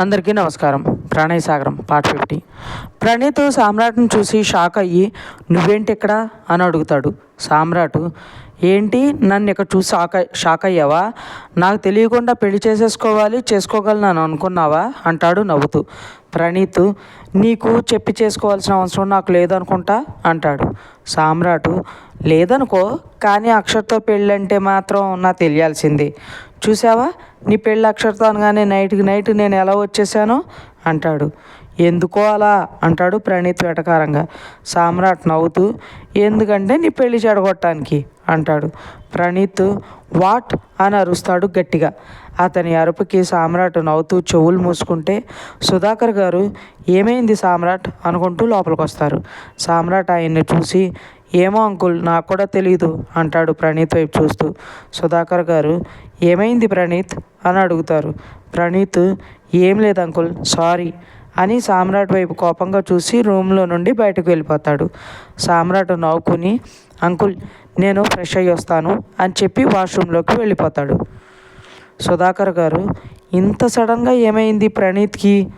అందరికీ నమస్కారం. ప్రణయ్ సాగరం పార్ట్ ఫిఫ్టీ. ప్రణీత్ సామ్రాట్ని చూసి షాక్ అయ్యి నువ్వేంటి ఇక్కడ? అని అడుగుతాడు. సామ్రాట్ ఏంటి? నన్ను ఇక్కడ చూసి షాక్ షాక్ అయ్యావా? నాకు తెలియకుండా పెళ్ళి చేసేసుకోవాలి చేసుకోగలను అనుకున్నావా? అంటాడు నవ్వుతూ. ప్రణీత్ నీకు చెప్పి చేసుకోవాల్సిన అవసరం నాకు లేదనుకుంటా అంటాడు. సామ్రాట్ లేదనుకో కానీ అక్షర్తో పెళ్ళంటే మాత్రం నాకు తెలియాల్సింది. చూసావా? నీ పెళ్ళి అక్షర్తో అనగానే నైట్కి నైట్ నేను ఎలా వచ్చేసానో అంటాడు. ఎందుకో అలా అంటాడు ప్రణీత్ వెటకారంగా. సామ్రాట్ నవ్వుతూ ఎందుకంటే నీ పెళ్ళి చెడగొట్టడానికి అంటాడు. ప్రణీత్ వాట్? అని అరుస్తాడు గట్టిగా. అతని అరుపుకి సామ్రాట్ నవ్వుతూ చెవులు మూసుకుంటే సుధాకర్ గారు ఏమైంది సామ్రాట్? అనుకుంటూ లోపలికి వస్తారు సామ్రాట్ ఆయన్ని చూసి ఏమో అంకుల్ నాకు కూడా తెలియదు అంటాడు ప్రణీత్ వైపు చూస్తూ. సుధాకర్ గారు ఏమైంది ప్రణీత్? అని అడుగుతారు. ప్రణీత్ ఏం లేదు అంకుల్ సారీ అని సామ్రాట్ వైపు కోపంగా చూసి రూమ్లో నుండి బయటకు వెళ్ళిపోతాడు. సామ్రాట్ నవ్వుకుని అంకుల్ నేను ఫ్రెష్ అయ్యి వస్తాను అని చెప్పి వాష్రూమ్లోకి వెళ్ళిపోతాడు. సుధాకర్ గారు ఇంత సడన్గా ఏమైంది ప్రణీత్కి?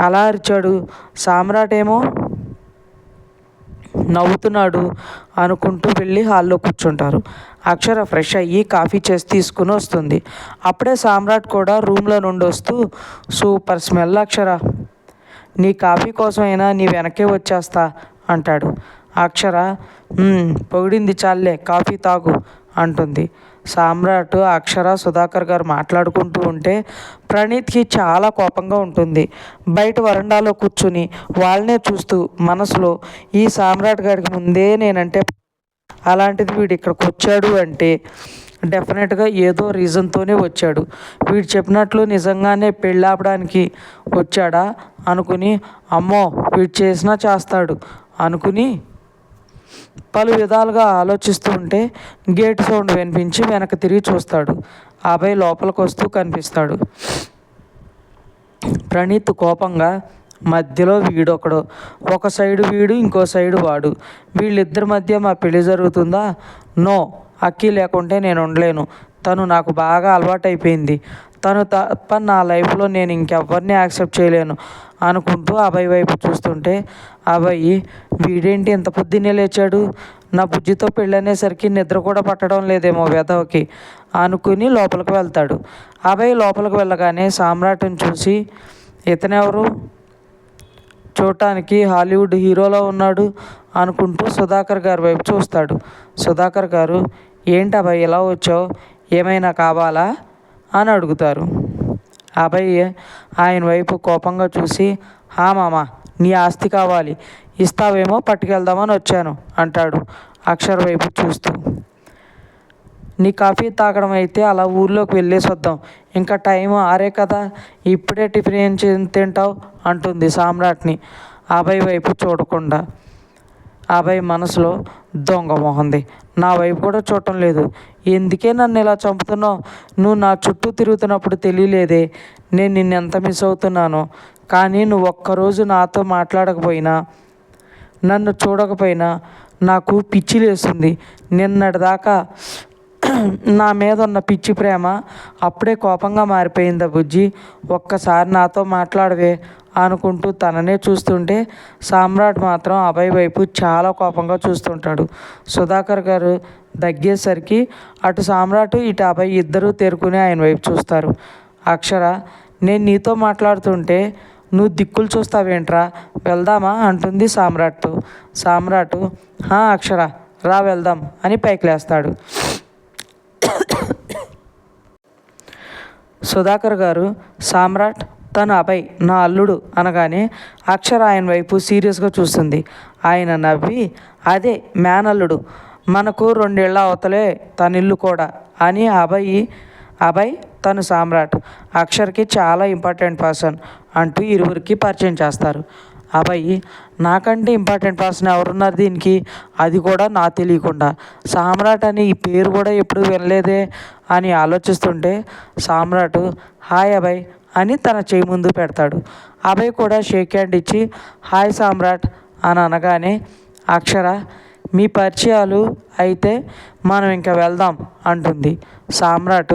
అలా అరిచాడు. సామ్రాట్ ఏమో నవ్వుతున్నాడు అనుకుంటూ వెళ్ళి హాల్లో కూర్చుంటారు. అక్షర ఫ్రెష్ అయ్యి కాఫీ చేసి తీసుకుని వస్తుంది. అప్పుడే సామ్రాట్ కూడా రూమ్లో నుండి వస్తూ సూపర్ స్మెల్ అక్షర. నీ కాఫీ కోసమైనా నీ వెనకే వచ్చేస్తా అంటాడు. అక్షర పొగిడింది చాలే కాఫీ తాగు అంటుంది. సామ్రాట్ అక్షర సుధాకర్ గారు మాట్లాడుకుంటూ ఉంటే ప్రణీత్కి చాలా కోపంగా ఉంటుంది. బయట వరండాలో కూర్చుని వాళ్ళనే చూస్తూ మనసులో ఈ సామ్రాట్ గారికి ముందే నేనంటే అలాంటిది వీడు ఇక్కడికి వచ్చాడు అంటే డెఫినెట్గా ఏదో రీజన్తోనే వచ్చాడు. వీడు చెప్పినట్లు నిజంగానే పెళ్ళాపడానికి వచ్చాడా? అనుకుని అమ్మో వీడు చేసినా చేస్తాడు. అనుకుని పలు విధాలుగా ఆలోచిస్తూ ఉంటే గేట్ సౌండ్ వినిపించి వెనక్కి తిరిగి చూస్తాడు. ఆపై లోపలికి వస్తూ కనిపిస్తాడు. ప్రణీత్ కోపంగా మధ్యలో వీడొకడు. ఒక సైడు వీడు ఇంకో సైడు వాడు. వీళ్ళిద్దరి మధ్య మా పెళ్ళి జరుగుతుందా? నో. అక్కి లేకుంటే నేను ఉండలేను. తను నాకు బాగా అలవాటైపోయింది. తను తప్ప నా లైఫ్లో నేను ఇంకెవ్వరిని యాక్సెప్ట్ చేయలేను అనుకుంటూ అభయ్ వైపు చూస్తుంటే అభయ్ వీడేంటి ఇంత పొద్దున్నే లేచాడు? నా బుజ్జితో పెళ్ళనేసరికి నిద్ర కూడా పట్టడం లేదేమో వెధవకి అనుకుని లోపలికి వెళ్తాడు. అభయ్ లోపలికి వెళ్ళగానే సామ్రాట్ని చూసి ఇతనెవరు? చూడటానికి హాలీవుడ్ హీరోలో ఉన్నాడు అనుకుంటూ సుధాకర్ గారి వైపు చూస్తాడు. సుధాకర్ గారు ఏంటి అబ్బాయి ఎలా వచ్చావు? ఏమైనా కావాలా? అని అడుగుతారు. అబ్బాయి ఆయన వైపు కోపంగా చూసి హా మామ నీ ఆస్తి కావాలి. ఇస్తావేమో పట్టుకెళ్దామని వచ్చాను అంటాడు అక్షర్ వైపు చూస్తూ. నీ కాఫీ తాగడం అయితే అలా ఊర్లోకి వెళ్ళేసి వద్దాం ఇంకా టైం ఆరే కదా ఇప్పుడే టిఫిన్ ఏం చే- తింటావు? అంటుంది సామ్రాట్ని అభయ్ వైపు చూడకుండా. అభయ్ మనసులో దొంగ మొహంది నా వైపు కూడా చూడటం లేదు. ఎందుకే నన్ను ఇలా చంపుతున్నావు? నువ్వు నా చుట్టూ తిరుగుతున్నప్పుడు తెలియలేదే. నేను నిన్ను ఎంత మిస్ అవుతున్నానో. కానీ నువ్వు ఒక్కరోజు నాతో మాట్లాడకపోయినా నన్ను చూడకపోయినా నాకు పిచ్చి లేస్తుంది. నిన్నటిదాకా నా మీద ఉన్న పిచ్చి ప్రేమ అప్పుడే కోపంగా మారిపోయిందా బుజ్జి? ఒక్కసారి నాతో మాట్లాడవే. అనుకుంటూ తననే చూస్తుంటే సామ్రాట్ మాత్రం అభయ్ వైపు చాలా కోపంగా చూస్తుంటాడు. సుధాకర్ గారు దగ్గేసరికి అటు సామ్రాట్ ఇటు అభయ్ ఇద్దరూ తేరుకుని ఆయన వైపు చూస్తారు. అక్షర నేను నీతో మాట్లాడుతుంటే నువ్వు దిక్కులు చూస్తావేంట్రా? వెళ్దామా? అంటుంది సామ్రాట్తో. సామ్రాట్ "హా, అక్షర రా వెళ్దాం అని పైకి లేస్తాడు సుధాకర్ గారు సామ్రాట్ తను అభయ్ నా అల్లుడు అనగానే అక్షర ఆయన వైపు సీరియస్గా చూస్తుంది. ఆయన నవ్వి అదే మేనల్లుడు మనకు రెండేళ్ళ అవతలే తన ఇల్లు కూడా అని అభయ్ అభయ్ తను సామ్రాట్ అక్షర్కి చాలా ఇంపార్టెంట్ పర్సన్ అంటూ ఇరువురికి పరిచయం చేస్తారు. అభయ్ నాకంటే ఇంపార్టెంట్ పర్సన్ ఎవరున్నారు దీనికి? అది కూడా నా తెలియకుండా. సామ్రాట్ అని ఈ పేరు కూడా ఎప్పుడు వినలేదే అని ఆలోచిస్తుంటే సామ్రాట్ హాయ్ అభయ్ అని తన చేయి ముందు పెడతాడు. అభయ్ కూడా షేక్ హ్యాండ్ ఇచ్చి హాయ్ సామ్రాట్ అని అనగానే అక్షర మీ పరిచయాలు అయితే మనం ఇంకా వెళ్దాం అంటుంది. సామ్రాట్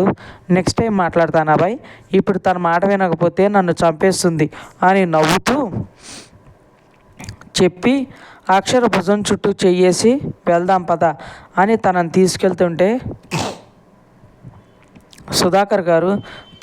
నెక్స్ట్ టైం మాట్లాడతాను అబ్బాయి ఇప్పుడు తన మాట వినకపోతే నన్ను చంపేస్తుంది అని నవ్వుతూ చెప్పి అక్షర భుజం చుట్టూ చెయ్యేసి వెళ్దాం పద అని తనని తీసుకెళ్తుంటే సుధాకర్ గారు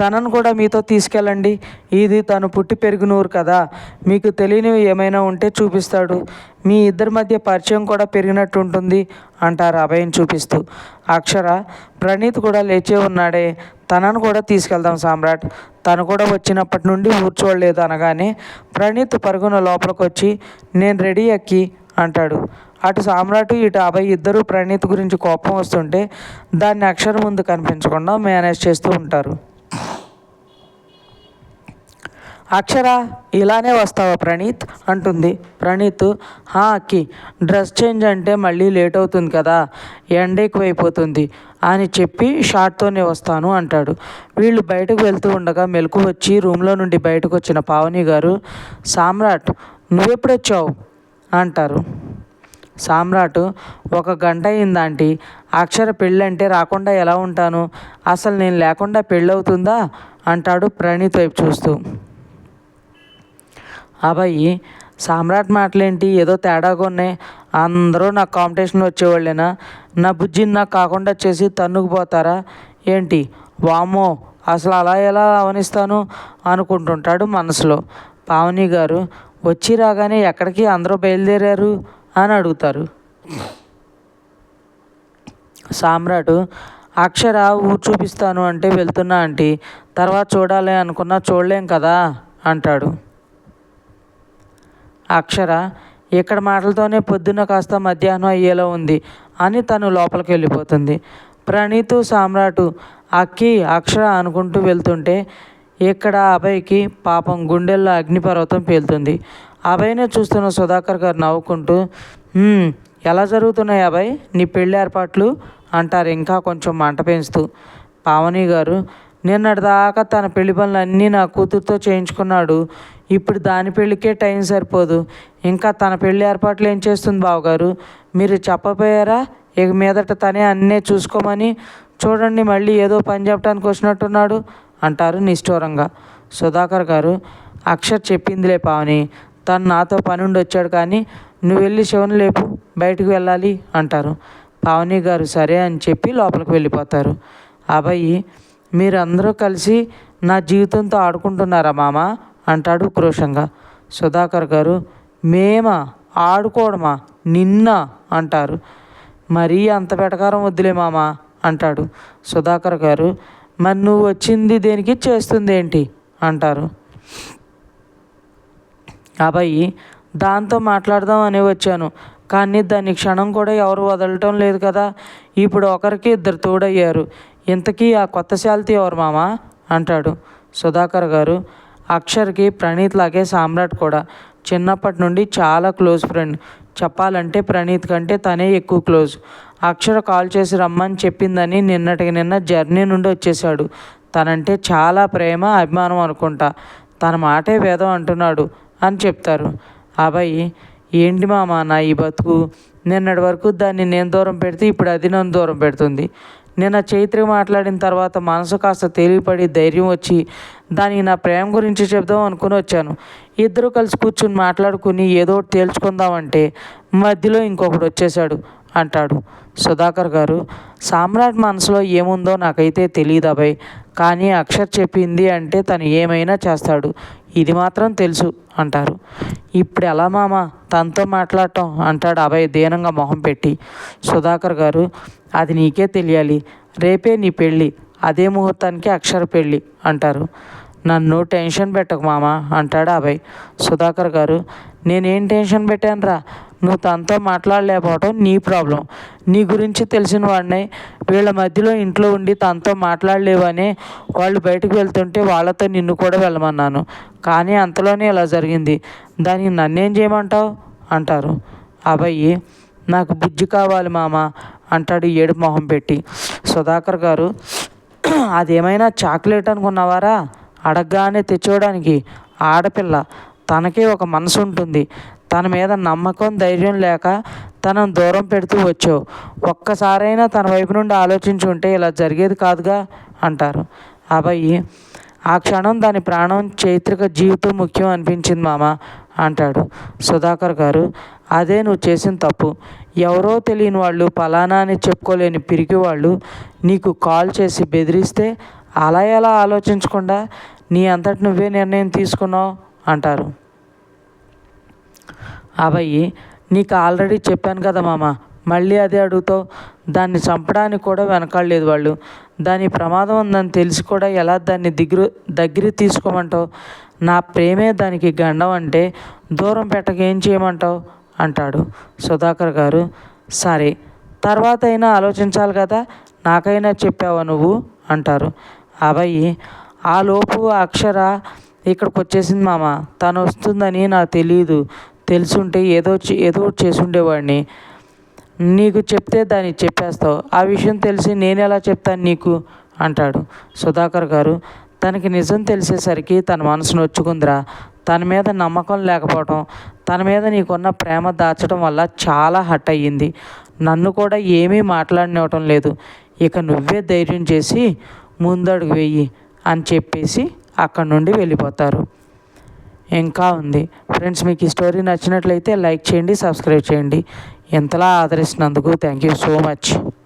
తనను కూడా మీతో తీసుకెళ్ళండి. ఇది తను పుట్టి పెరిగిన ఊరు కదా. మీకు తెలియనివి ఏమైనా ఉంటే చూపిస్తాడు. మీ ఇద్దరి మధ్య పరిచయం కూడా పెరిగినట్టు ఉంటుంది అంటారు అభయం చూపిస్తూ. అక్షర ప్రణీత్ కూడా లేచే ఉన్నాడే. తనను కూడా తీసుకెళ్దాం సామ్రాట్. తను కూడా వచ్చినప్పటి నుండి ఊర్చోడలేదు అనగానే ప్రణీత్ పరుగున లోపలికి వచ్చి నేను రెడీ అక్కి అంటాడు. అటు సామ్రాట్ ఇటు అభయ్ ఇద్దరు ప్రణీత్ గురించి కోపం వస్తుంటే దాన్ని అక్షరం ముందు కనిపించకుండా మేనేజ్ చేస్తూ ఉంటారు. అక్షర ఇలానే వస్తావా ప్రణీత్? అంటుంది. ప్రణీత్ హా అక్కి డ్రెస్ చేంజ్ అంటే మళ్ళీ లేట్ అవుతుంది కదా ఎండ ఎక్కువైపోతుంది అని చెప్పి షార్ట్తోనే వస్తాను అంటాడు. వీళ్ళు బయటకు వెళ్తూ ఉండగా మెలకు వచ్చి రూమ్లో నుండి బయటకు వచ్చిన పావని గారు సామ్రాట్ నువ్వెప్పుడు వచ్చావు అంటారు. సామ్రాట్ ఒక గంట అయిందాంటి అక్షర పెళ్ళంటే రాకుండా ఎలా ఉంటాను? అసలు నేను లేకుండా పెళ్ళవుతుందా? అంటాడు ప్రణీత్ వైపు చూస్తూ. అబ్బాయి సామ్రాట్ మాటలేంటి? ఏదో తేడాగా ఉన్నాయి. అందరూ నా కాంపిటీషన్ వచ్చేవాళ్ళేనా? నా బుజ్జిని నాకు కాకుండా చేసి తన్నుకుపోతారా ఏంటి? వామ్మో అసలు అలా ఎలా అవనిస్తాను అనుకుంటుంటాడు మనసులో. పావని గారు వచ్చి రాగానే ఎక్కడికి అందరూ బయలుదేరారు? అని అడుగుతారు. సామ్రాట్ అక్షర ఊరు చూపిస్తాను అంటే వెళ్తున్నా ఆంటీ. తర్వాత చూడాలి అనుకున్నా చూడలేం కదా? అంటాడు. అక్షర ఇక్కడ మాటలతోనే పొద్దున్న కాస్త మధ్యాహ్నం అయ్యేలా ఉంది అని తను లోపలికి వెళ్ళిపోతుంది. ప్రణీతు సామ్రాటు అక్కి అక్షర అనుకుంటూ వెళ్తుంటే ఇక్కడ అభయ్కి పాపం గుండెల్లో అగ్నిపర్వతం పేలుతుంది. అభయ్నే చూస్తున్న సుధాకర్ గారు నవ్వుకుంటూ ఎలా జరుగుతున్నాయి అభయ్? నీ పెళ్ళి ఏర్పాట్లు? అంటారు ఇంకా కొంచెం మంట పెంచుతూ. పావని గారు నిన్నటిదాకా తన పెళ్ళి పనులన్నీ నా కూతురుతో చేయించుకున్నాడు. ఇప్పుడు దాని పెళ్ళికే టైం సరిపోదు. ఇంకా తన పెళ్ళి ఏర్పాట్లు ఏం చేస్తుంది బావగారు? మీరు చెప్పబోయారా? ఇక మీదట తనే అన్నే చూసుకోమని చూడండి మళ్ళీ ఏదో పని చెప్పడానికి వచ్చినట్టున్నాడు అంటారు నిష్ఠూరంగా. సుధాకర్ గారు అక్షర్ చెప్పిందిలే పావని తను నాతో పని ఉండి వచ్చాడు కానీ నువ్వు వెళ్ళి శివను లేపు బయటకు వెళ్ళాలి అంటారు. పావని గారు సరే అని చెప్పి లోపలికి వెళ్ళిపోతారు. అబ్బాయి మీరందరూ కలిసి నా జీవితంతో ఆడుకుంటున్నారా మామ? అంటాడు క్రోషంగా సుధాకర్ గారు మేమా? ఆడుకోవడమా నిన్న? అంటారు. మరీ అంత వెటకారం వద్దులే మామ? అంటాడు సుధాకర్ గారు. మరి నువ్వు వచ్చింది దేనికి? చేస్తుంది ఏంటి? అంటారు. అబ్బాయి దాంతో మాట్లాడదాం అని వచ్చాను. కానీ దాన్ని క్షణం కూడా ఎవరు వదలటం లేదు కదా. ఇప్పుడు ఒకరికి ఇద్దరు తోడయ్యారు. ఇంతకీ ఆ కొత్త శాలిటీ ఎవరు మామా? అంటాడు సుధాకర్ గారు. అక్షర్కి ప్రణీత్ లాగే సామ్రాట్ కూడా. చిన్నప్పటి నుండి చాలా క్లోజ్ ఫ్రెండ్. చెప్పాలంటే ప్రణీత్ కంటే తనే ఎక్కువ క్లోజ్. అక్షర కాల్ చేసి రమ్మని చెప్పిందని నిన్నటికి నిన్న జర్నీ నుండి వచ్చేసాడు తనంటే చాలా ప్రేమ అభిమానం అనుకుంటా. తన మాటే వేదం అంటున్నాడు అని చెప్తారు. అబ్బాయి ఏంటి మామ నా ఈ బతుకు? నిన్నటి వరకు దాన్ని నేను దూరం పెడితే ఇప్పుడు అది నన్ను దూరం పెడుతుంది. నిన్న చైత్రి మాట్లాడిన తర్వాత మనసు కాస్త తేలిపడి ధైర్యం వచ్చి దానికి నా ప్రేమ గురించి చెప్దాం అనుకుని వచ్చాను. ఇద్దరు కలిసి కూర్చుని మాట్లాడుకుని ఏదో ఒకటి తేల్చుకుందామంటే మధ్యలో ఇంకొకడు వచ్చేశాడు అంటాడు సుధాకర్ గారు. సామ్రాట్ మనసులో ఏముందో నాకైతే తెలియదు అభయ్ కానీ అక్షర్ చెప్పింది అంటే తను ఏమైనా చేస్తాడు ఇది మాత్రం తెలుసు అంటారు. ఇప్పుడు ఎలా మామ తనతో మాట్లాడటం అంటాడు అభయ్ దీనంగా మొహం పెట్టి. సుధాకర్ గారు అది నీకే తెలియాలి. రేపే నీ పెళ్ళి అదే ముహూర్తానికి అక్షర పెళ్ళి అంటారు. నన్ను టెన్షన్ పెట్టకు మామ అంటాడు అభయ్. సుధాకర్ గారు నేనేం టెన్షన్ పెట్టానురా? నువ్వు తనతో మాట్లాడలేకపోవడం నీ ప్రాబ్లం. నీ గురించి తెలిసిన వాడినే వీళ్ళ మధ్యలో ఇంట్లో ఉండి తనతో మాట్లాడలేవని వాళ్ళు బయటకు వెళ్తుంటే వాళ్ళతో నిన్ను కూడా వెళ్ళమన్నాను. కానీ అంతలోనే ఇలా జరిగింది. దానికి నన్నేం చేయమంటావు? అంటారు. అబ్బాయి నాకు బుజ్జి కావాలి మామ. అంటాడు ఏడు మొహం పెట్టి. సుధాకర్ గారు అదేమైనా చాక్లెట్ అనుకున్నావారా? అడగగానే తెచ్చుకోవడానికి. ఆడపిల్ల తనకే ఒక మనసు ఉంటుంది. తన మీద నమ్మకం ధైర్యం లేక తనను దూరం పెడుతూ వచ్చావు. ఒక్కసారైనా తన వైపు నుండి ఆలోచించి ఉంటే ఇలా జరిగేది కాదుగా అంటారు. అబ్బాయి ఆ క్షణం దాని ప్రాణం చైత్రిక జీవితం ముఖ్యం అనిపించింది మామ అంటాడు సుధాకర్ గారు. అదే నువ్వు చేసిన తప్పు. ఎవరో తెలియని వాళ్ళు పలానా అని చెప్పుకోలేని పిరికి వాళ్ళు నీకు కాల్ చేసి బెదిరిస్తే అలా ఎలా ఆలోచించకుండా నీ అంతటి నువ్వే నిర్ణయం తీసుకున్నావు? అంటారు. అబ్బాయి నీకు ఆల్రెడీ చెప్పాను కదా మామ మళ్ళీ అదే అడుగుతావు. దాన్ని చంపడానికి కూడా వెనకాడలేదు వాళ్ళు. దాని ప్రమాదం ఉందని తెలిసి కూడా ఎలా దాన్ని దిగురు దగ్గర తీసుకోమంటావు? నా ప్రేమే దానికి గండం అంటే దూరం పెట్టక ఏం చేయమంటావు? అంటాడు. సుధాకర్ గారు సరే తర్వాత అయినా ఆలోచించాలి కదా నాకైనా చెప్పావా నువ్వు? అంటారు. అబ్బాయి ఆ లోపు అక్షర ఇక్కడికి వచ్చేసింది మామ. తను వస్తుందని నాకు తెలియదు తెలుసుంటే ఏదో ఏదో చేసుండేవాడిని. నీకు చెప్తే దాన్ని చెప్పేస్తావు. ఆ విషయం తెలిసి నేను ఎలా చెప్తాను నీకు? అంటాడు. సుధాకర్ గారు తనకి నిజం తెలిసేసరికి తన మనసు నొచ్చుకుందిరా తన మీద నమ్మకం లేకపోవటం తన మీద నీకున్న ప్రేమ దాచడం వల్ల చాలా హట్ అయ్యింది. నన్ను కూడా ఏమీ మాట్లాడినవటం లేదు. ఇక నువ్వే ధైర్యం చేసి ముందడుగు వెయ్యి అని చెప్పేసి అక్కడి నుండి వెళ్ళిపోతారు. ఇంకా ఉంది. ఫ్రెండ్స్ మీకు ఈ స్టోరీ నచ్చినట్లయితే లైక్ చేయండి సబ్స్క్రైబ్ చేయండి. ఇంతలా ఆదరిస్తున్నందుకు థ్యాంక్ యూ సో మచ్.